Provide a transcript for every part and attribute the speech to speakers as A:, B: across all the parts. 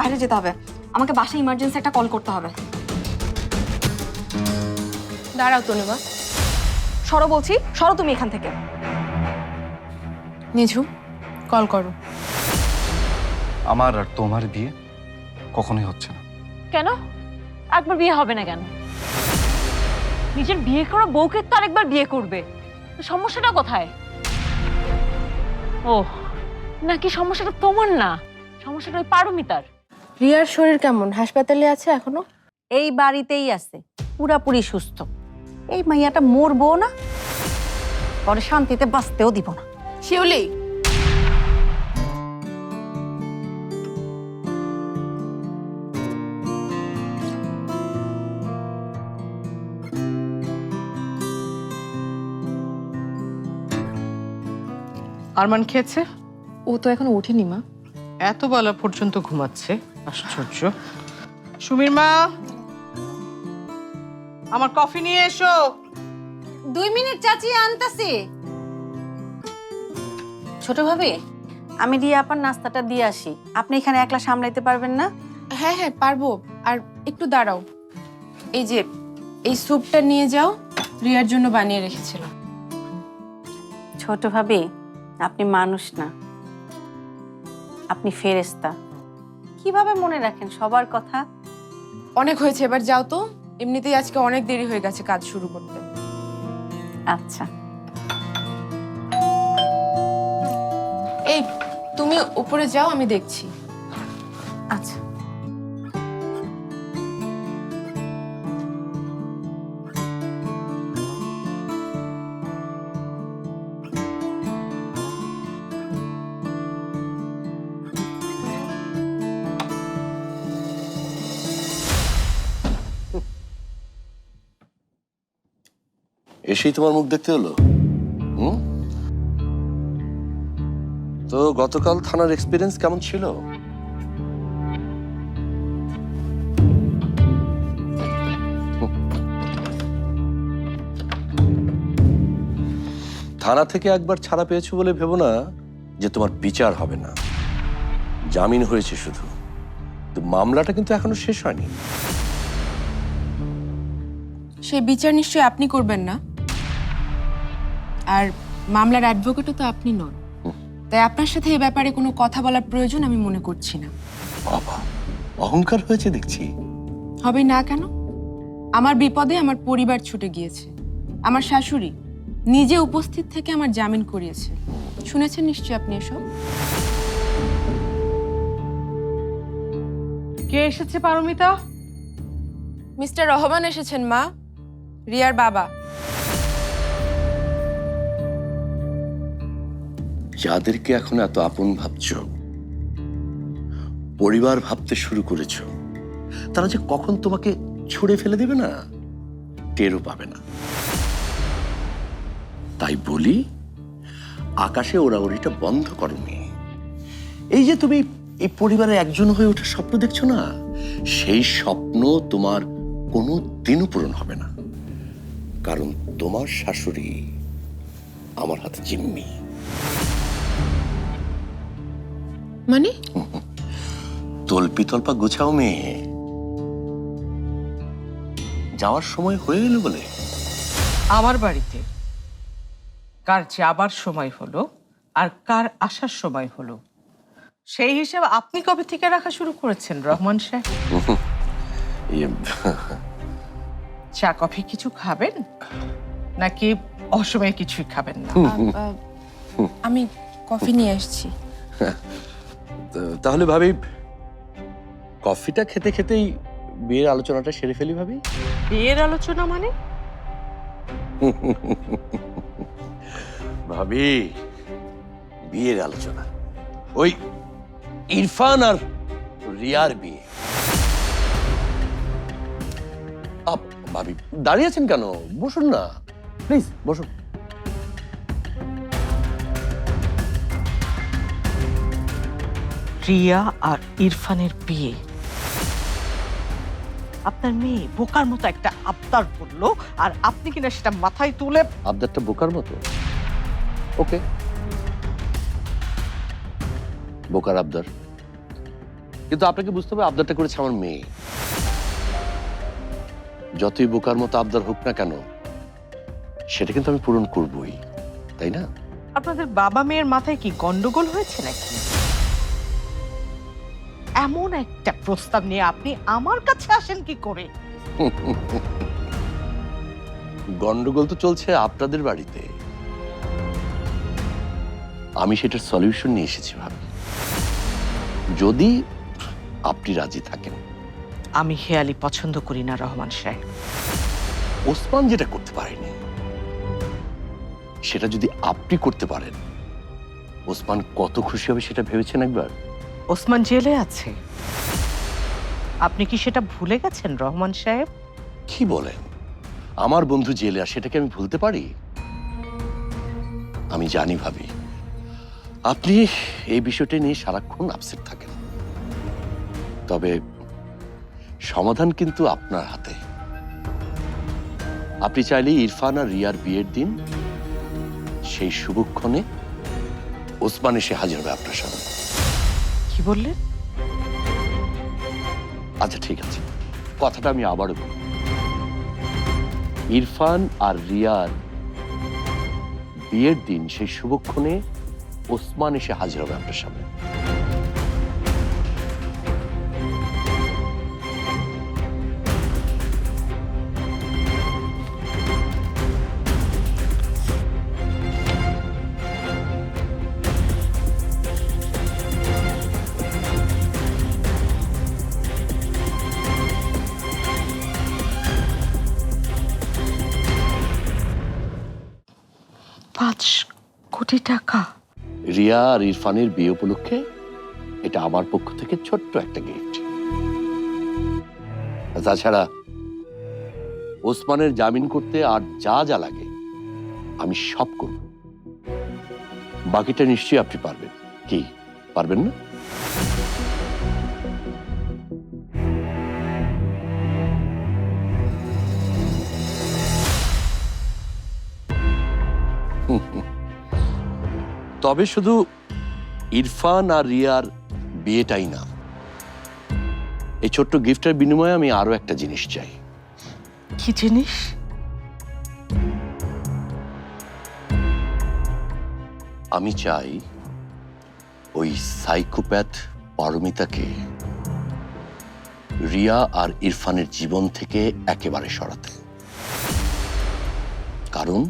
A: বাইরে যেতে হবে। আমাকে বাসায় ইমার্জেন্সি একটা কল করতে হবে।
B: দাঁড়াও তনুবা
A: সরো বলছি সরো তুমি এখান থেকে।
B: নিঝু কল করো।
C: আমার আর তোমার বিয়ে কখনোই হচ্ছে না।
D: কেন? একবার বিয়ে হবে না কেন? নিজের বিয়ে করা বউকে তো আরেকবার বিয়ে করবে। সমস্যাটা কোথায়? ও নাকি সমস্যাটা তোমার না? সমস্যাটা ওই পারমিতার।
B: রিয়ার শরীর কেমন? হাসপাতালে আছে এখনও?
E: এই বাড়িতেই আছে। পুরাপুরি সুস্থ। এই মাইয়াটা মরবো না পরে শান্তিতে বাঁচতেও দিব না।
B: শিউলি।
F: আরমান খেয়েছে?
B: ও তো এখন ওঠেনি মা।
F: এত বেলা পর্যন্ত ঘুমাচ্ছে। আশ্চর্য। সুমির মা আমার কফি নিয়ে এসো।
E: দুই মিনিট চাচিয়ে আনতাছি। ছোট ভাবি আমি রিয়া আপার নাস্তাটা দিয়ে আসি। আপনি এখানে একলা সামলাইতে পারবেন না?
B: হ্যাঁ হ্যাঁ পারব। আর একটু দাঁড়াও। এই যে এই স্যুপটা নিয়ে যাও রিয়ার জন্য বানিয়ে রেখেছিলাম।
E: ছোট ভাবি আপনি মানুষ না। আপনি ফেরেস্তা কীভাবে মনে রাখেন সবার কথা?
B: অনেক হয়েছে এবার যাও তো। এমনিতেই আজকে অনেক দেরি হয়ে গেছে কাজ শুরু করতে।
E: আচ্ছা।
B: এই তুমি উপরে যাও আমি দেখছি।
E: আচ্ছা।
G: এসেই তোমার মুখ দেখতে হলো? হুম? তো গতকাল থানার এক্সপিরিয়েন্স কেমন ছিল? থানা থেকে একবার ছাড়া পেয়েছ বলে ভেবো না যে তোমার বিচার হবে না। জামিন হয়েছে শুধু। তো মামলাটা কিন্তু এখনও শেষ হয়নি।
B: সেই বিচার নিশ্চয়ই আপনি করবেন না? আর মামলার অ্যাডভোকেটও তো আপনি নন। তাই আপনার সাথে এ ব্যাপারে কোনো কথা বলার প্রয়োজন আমি মনে করছি না।
G: বাবা অহংকার হয়েছে দেখছি।
B: হবে না কেন? আমার বিপদে আমার পরিবার ছুটে গিয়েছে। আমার শাশুড়ি নিজে উপস্থিত থেকে আমার জামিন করিয়েছে। শুনেছেন নিশ্চয়ই আপনি এসব?
F: কে এসেছে পারমিতা?
B: মিস্টার রহমান এসেছেন মা। রিয়ার বাবা।
G: যাদেরকে এখন এত আপন ভাবছ, পরিবার ভাবতে শুরু করেছ, তারা যে কখন তোমাকে ছুঁড়ে ফেলে দেবে না, টেরও পাবে না। তাই বলি, আকাশে ওড়াউড়িটা বন্ধ করনি। এই যে তুমি এই পরিবারের একজন হয়ে ওঠার স্বপ্ন দেখছ না, সেই স্বপ্ন তোমার কোনো দিনও পূরণ হবে না। কারণ তোমার শাশুড়ি আমার হাতে জিম্মি।
B: মানে?
G: তল্পি তল্পা গোছাও মেয়ে। যাওয়ার সময় হয়ে গেল বলে।
F: আমার বাড়িতে। কার যাবার সময় হলো আর কার আসার সময় হলো। সেই হিসাবে আপনি কবে থেকে রাখা শুরু করেছেন রহমান সাহেব?
G: ইয়ে,
F: চা কফি কিছু খাবেন? নাকি অসময়ে কিছুই খাবেন না?
B: আমি কফি নিয়ে আসছি।
G: তাহলে ভাবি কফিটা খেতে খেতেই বিয়ের আলোচনাটা সেরে ফেলি ভাবি?
F: বিয়ের আলোচনা মানে?
G: ভাবি বিয়ের আলোচনা। ওই ইরফান আর রিয়ার বিয়ে। আপ, ভাবি দাঁড়িয়ে আছেন কেন? বসুন না। প্লিজ বসুন।
F: রিয়া আর ইরফানের বিয়ে। আপনার মেয়ে বোকার মতো একটা আবদার করল আর আপনি কিনা সেটা মাথায় তুলে
G: আবদারটা বোকার মতো? ওকে। বোকার আবদার। কিন্তু আপনাকে বুঝতে হবে আবদারটা করেছে আমার মেয়ে। যতই বোকার মতো আবদার হোক না কেন সেটা কিন্তু আমি পূরণ করবই তাই না?
F: আপনাদের বাবা মেয়ের মাথায় কি গন্ডগোল হয়েছে নাকি? এমন একটা প্রস্তাব নিয়ে আপনি আমার কাছে আসেন কি করে?
G: গন্ডগোল তো চলছে আপনাদের বাড়িতে। আমি সেটার সলিউশন নিয়ে এসেছি ভাবি। যদি আপনি রাজি থাকেন।
F: আমি হেয়ালি পছন্দ করি না রহমান সাহেব।
G: ওসমান যেটা করতে পারেনি সেটা যদি আপনি করতে পারেন ওসমান কত খুশি হবে সেটা ভেবেছেন একবার?
F: ওসমান জেলে আছে। আপনি কি সেটা ভুলে গেছেন, রহমান সাহেব?
G: কি বলেন? আমার বন্ধু জেলে আর সেটাকে আমি ভুলতে পারি? আমি জানি, ভাবি। আপনি এই বিষয়টি নিয়ে সারাক্ষণ আপসেট থাকেন। তবে সমাধান কিন্তু আপনার হাতে। আপনি চাইলে ইরফান আর রিয়ার বিয়ের দিন সেই শুভক্ষণে ওসমান এসে হাজির হবে আপনার সামনে।
F: কি বললেন
G: আচ্ছা ঠিক আছে। কথাটা আমি আবারও বলি। ইরফান আর রিয়ার বিয়ের দিন সেই শুভক্ষণে ওসমান এসে হাজির হবে আপনার সামনে।
F: কোটি টাকা।
G: রিয়া আর ইরফানের বিয়ে উপলক্ষে এটা আমার পক্ষ থেকে ছোট্ট একটা গিফট তাছাড়া ওসমানের জামিন করতে আর যা যা লাগে, আমি সব করব। বাকিটা নিশ্চয়ই আপনি পারবেন। কি, পারবেন না? তবে শুধু ইরফান আর রিয়ার বিয়েটাই না। এই ছোট্ট গিফটের বিনিময়ে আমি আরও একটা জিনিস চাই।
F: কি জিনিস?
G: আমি চাই ওই সাইকোপ্যাথ পারমিতাকে রিয়া আর ইরফানের জীবন থেকে একেবারে সরাতে। কারণ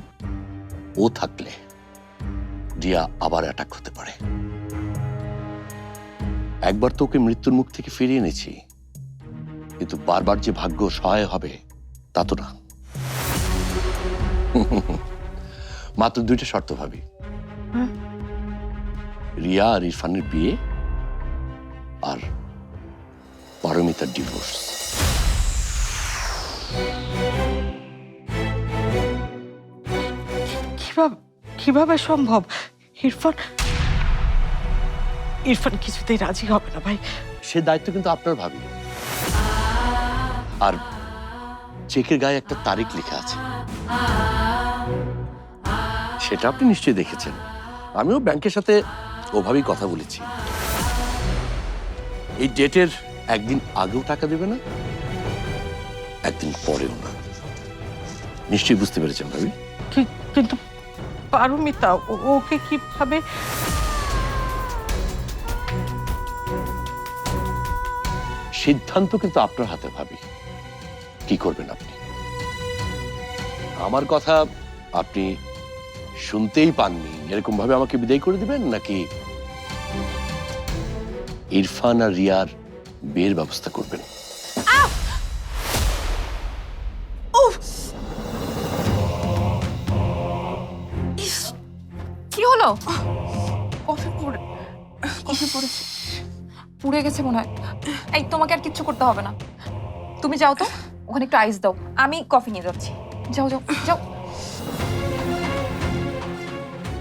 G: ও থাকলে রিয়া আবার অ্যাটাক হতে পারে। একবার তো ওকে মৃত্যুর মুখ থেকে ফিরিয়ে এনেছি, কিন্তু বারবার যে ভাগ্য সহায় হবে, তা তো না। মাত্র দুইটা শর্ত ভাবি। রিয়া আর ইরফানের বিয়ে আর পারমিতার ডিভোর্স
F: কীভাবে কীভাবে সম্ভব? ইরফান ইরফান কিছুতেই রাজি হবে না ভাই।
G: সে দায়িত্ব কিন্তু আপনার ভাবি। আর চেকের গায়ে একটা তারিখ লেখা আছে। সেটা আপনি নিশ্চয়ই দেখেছেন। আমিও ব্যাংকের সাথে ওভাবেই কথা বলেছি। এই ডেটের একদিন আগেও টাকা দেবে না একদিন পরেও না। নিশ্চয়ই বুঝতে পেরেছেন ভাবি?
F: কিন্তু পারমিতা ওকে কীভাবে?
G: সিদ্ধান্ত কিন্তু আপনার হাতে ভাবি। কি করবেন আপনি? আমার কথা আপনি শুনতেই পাননি। এরকম ভাবে আমাকে বিদায় করে দিবেন নাকি ইরফান আর রিয়ার বিয়ের ব্যবস্থা করবেন?
A: হলো কফি কফি পড়েছে পুড়ে গেছে মনে হয়। এই, তোমাকে আর কিচ্ছু করতে হবে না। তুমি যাও তো, ওখানে একটু আইস দাও। আমি কফি নিয়ে যাচ্ছি। যাও যাও যাও।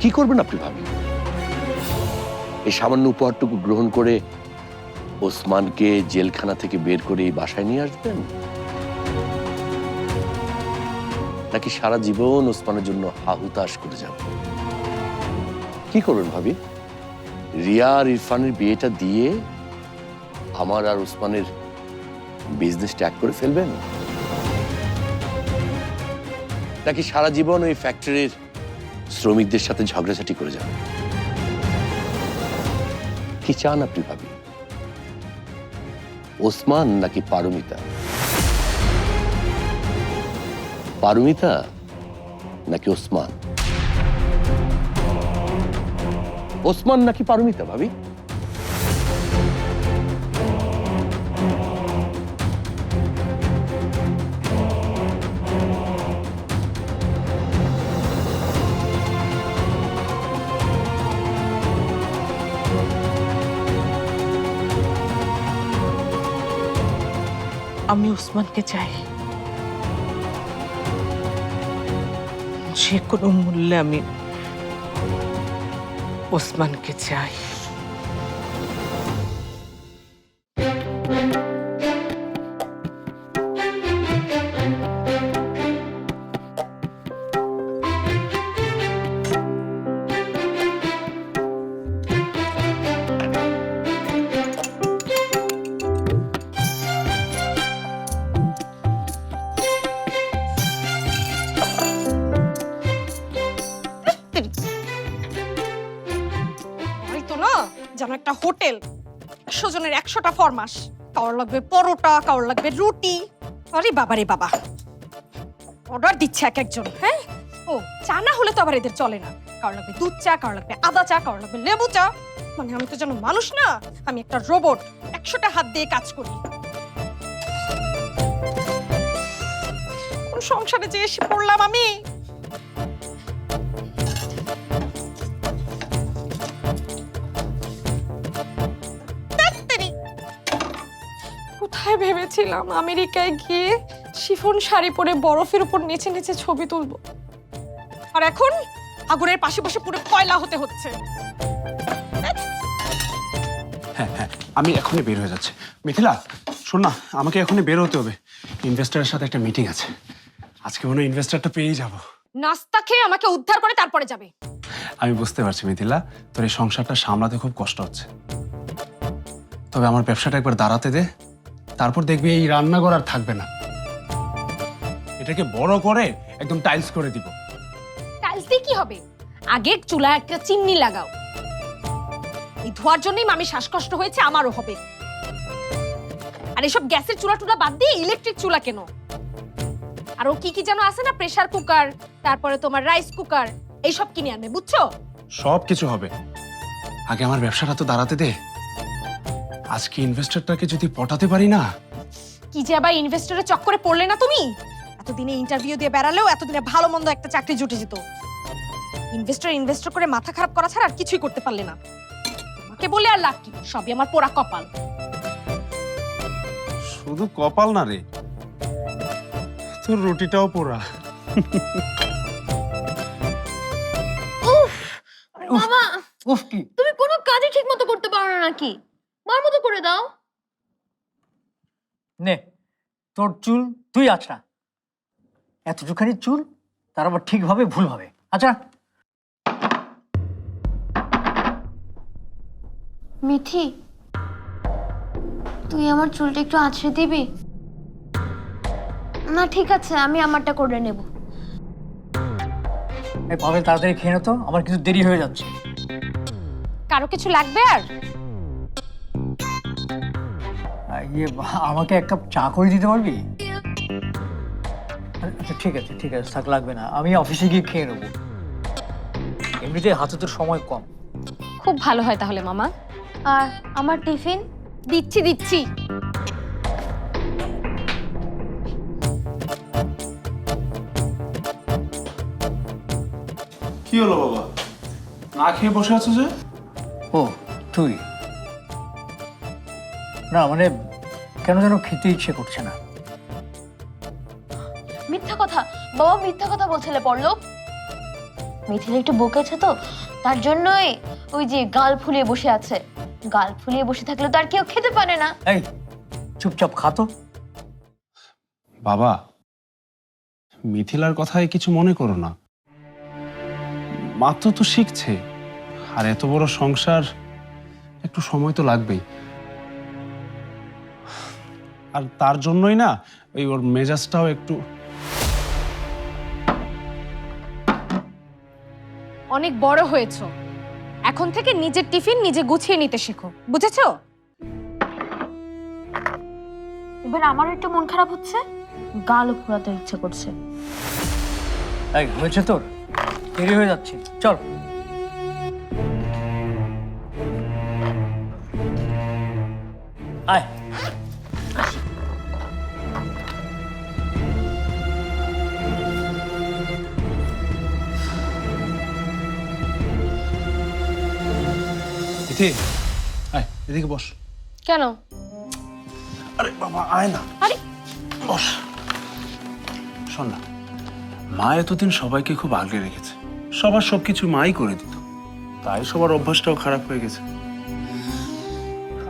G: কি করবেন আপনি ভাবি? এই সামান্য উপহারটুকু গ্রহণ করে ওসমানকে জেলখানা থেকে বের করে এই বাসায় নিয়ে আসবেন? নাকি সারা জীবন ওসমানের জন্য হাহুতাশ করে যাবেন? কি করবেন ভাবি? রিয়া আর ইরফানের বিয়েটা দিয়ে আমার আর ওসমানের বিজনেস ট্যাগ করে ফেলবেন? নাকি সারা জীবন ওই ফ্যাক্টরির শ্রমিকদের সাথে ঝগড়াঝাটি করে যাবেন? কি চান আপনি ভাবি? ওসমান নাকি পারমিতা? পারমিতা নাকি ওসমান? ওসমান নাকি পারমিতা ভাবি?
F: আমি ওসমানকে চাই। যে কোনো মূল্যে আমি ওসমানকে চাই
H: ফরমাস কারোর লাগবে পরোটা কারোর লাগবে রুটি। আরে বাবা রে বাবা। অর্ডার দিচ্ছে এক একজন হ্যাঁ? ও, চা না হলে তো আবার এদের চলে না। কারোর লাগবে দুধ চা কারোর লাগবে আদা চা কারোর লাগবে লেবু চা। মানে আমি তো যেন মানুষ না, আমি একটা রোবট একশোটা হাত দিয়ে কাজ করি। সংসারে যে এসে পড়লাম আমি? ভেবেছিলাম আমেরিকায় গিয়ে শিফন শাড়ি পরে বরফের উপর নেচে নেচে ছবি তুলবো। আর এখন আগুনের পাশে পাশে পুরো কয়লা হতে হচ্ছে।
I: হ্যাঁ হ্যাঁ আমি এখনই বের হয়ে যাচ্ছি। মিথিলা শোন না আমাকে এখনই বের হতে হবে। ইনভেস্টারের সাথে একটা মিটিং আছে। আজকে মনে ইনভেস্টারটা পেয়েই যাব।
H: নাস্তা খেয়ে আমাকে উদ্ধার করে তারপরে যাবে।
I: আমি বুঝতে পারছি মিথিলা তোর এই সংসারটা সামলাতে খুব কষ্ট হচ্ছে। তবে আমার ব্যবসাটা একবার দাঁড়াতে দে তারপর দেখবি এই রান্নাঘর আর থাকবে না। এটাকে বড় করে একদম টাইলস করে দিব।
H: টাইলস দিয়ে কি হবে? আগে চুলা একটা চিমনি লাগাও। এই ধোয়ার জন্যই মামি শ্বাসকষ্ট হয়েছে আমারও হবে। আর এসব গ্যাসের চুলা টুলা বাদ দিয়ে ইলেকট্রিক চুলা কেন? আর ও কি কি যেন আছে না প্রেসার কুকার তারপরে তোমার রাইস কুকার এইসব কিনে আনবে বুঝছ?
I: সব কিছু হবে। আগে আমার ব্যবসাটা তো দাঁড়াতে দে। আজকে ইনভেস্টরটাকে যদি পটাতে পারি না?
H: কি যে আবার ইনভেস্টরের চক্করে পড়লে না তুমি? এতদিনে ইন্টারভিউ দিয়ে বেড়ালেও এতদিনে ভালো মন্দ একটা চাকরি জুটে যেত। ইনভেস্টর ইনভেস্টর করে মাথা খারাপ করা ছাড়া আর কিছুই করতে পারলে না। তোমাকে বলে আর লাভ কি? সবই আমার পোড়া কপাল।
I: শুধু কপাল না রে তোর রুটিটাও পোড়া।
J: মামা
K: উফ কি?
J: তুমি কোনো কাজই ঠিক মতো করতে পারো না নাকি? মার মতো করে দাও।
K: নে তোর চুল তুই আছড়া। এতটুখানি চুল তার আবার ঠিকভাবে ভুল হবে। আচ্ছা।
J: মিথি তুই আমার চুলটা একটু আছড়ে দিবি? না ঠিক আছে আমি আমারটা করে নেব।
K: এই পাবেল তাড়াতাড়ি খেয়ে নে তো আমার কিন্তু দেরি হয়ে যাচ্ছে।
H: কারও কিছু লাগবে আর?
K: ইয়ে আমাকে এক কাপ চা করে দিতে পারবি? আচ্ছা ঠিক আছে ঠিক আছে থাক লাগবে না। আমি অফিসে গিয়ে খেয়ে নেব। এমনিতে হাতে তোর সময় কম।
H: খুব ভালো হয় তাহলে মামা।
J: আর আমার টিফিন?
H: দিচ্ছি দিচ্ছি।
I: কি হলো বাবা? না খেয়ে বসে আছো যে?
K: ও তুই? না মানে কেন যেন খেতে ইচ্ছে করছে না?
J: মিথ্যা কথা। বাবা মিথ্যা কথা বলছিলে পড়ল মিথিলা একটু বকেছে তো তার জন্যই ওই যে গাল ফুলিয়ে বসে আছে। গাল ফুলিয়ে বসে থাকলে তো আর কেউ খেতে পারে না।
K: এই চুপচাপ খাতো
I: বাবা মিথিলার কথায় কিছু মনে করো না। মাত্র তো শিখছে আর এত বড় সংসার একটু সময় তো লাগবেই। আর তার জন্যই না ওই ওর মেজাজটাও একটু
H: অনেক বড় হয়েছো। এখন থেকে নিজের টিফিন নিজে গুছিয়ে নিতে শেখো। বুঝেছ?
J: এবার আমারও একটু মন খারাপ হচ্ছে। গালও ফুরাতে ইচ্ছে করছে।
K: এই হয়েছে তোর? দেরি হয়ে যাচ্ছে। চল। আয়।
I: ইথি আয় এদিকে বস।
H: কেন?
I: আরে বাবা আয় না।
H: আরে।
I: বস। শোন না মা এতদিন সবাইকে খুব আগলে রেখেছে। সবার সবকিছু মাই করে দিত। তাই সবার অভ্যাসটাও খারাপ হয়ে গেছে।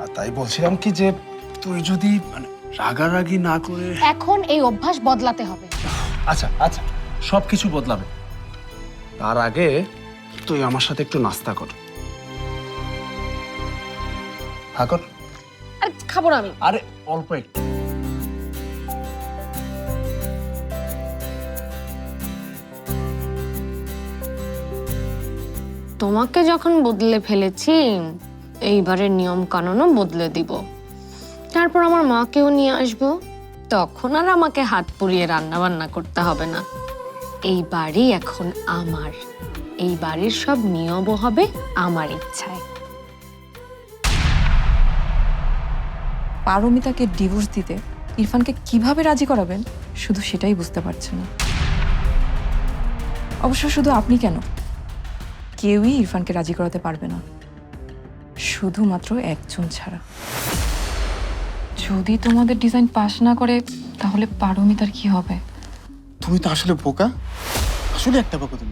I: আর তাই বলছিলাম কি যে তুই যদি মানে রাগারাগি না করে
H: এখন এই অভ্যাস বদলাতে হবে।
I: আচ্ছা আচ্ছা সব কিছু বদলাবে। তার আগে তুই আমার সাথে একটু নাস্তা কর। কর
H: আরে খাব না আমি।
I: আরে অল্প একটু।
L: তোমাকে যখন বদলে ফেলেছি এইবারের নিয়ম কানুনও বদলে দিব। তারপর আমার মাকেও নিয়ে আসব। তখন আর আমাকে হাত পুড়িয়ে রান্না বান্না করতে হবে না। এই বাড়ি এখন আমার। এই বাড়ির সব নিয়মও হবে আমার ইচ্ছায়।
A: পারমিতাকে ডিভোর্স দিতে ইরফানকে কীভাবে রাজি করাবেন শুধু সেটাই বুঝতে পারছে না। অবশ্য শুধু আপনি কেন? কেউই ইরফানকে রাজি করাতে পারবে না। শুধুমাত্র একজন ছাড়া। যদি তোমাদের ডিজাইন পাস না করে তাহলে পারমিতার কি হবে?
M: তুমি তো আসলে বোকা। আসলে একটা বোকা তুমি।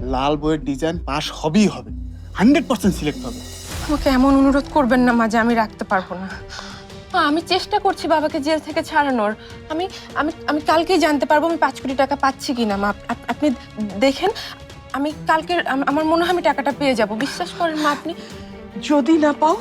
M: লাল বইয়ের ডিজাইন পাস হবেই হবে। হান্ড্রেড পার্সেন্ট সিলেক্ট হবে।
B: আমাকে এমন অনুরোধ করবেন না মা যে আমি রাখতে পারব না। আমি চেষ্টা করছি বাবাকে জেল থেকে ছাড়ানোর। আমি আমি আমি কালকেই জানতে পারব আমি পাঁচ কোটি টাকা পাচ্ছি কিনা। মা, আপ- আপ- আপনি দেখেন, আমি কালকে আম- আমার মনে হয় আমি টাকাটা পেয়ে যাব। বিশ্বাস করেন মা, আপনি
F: যদি না পাও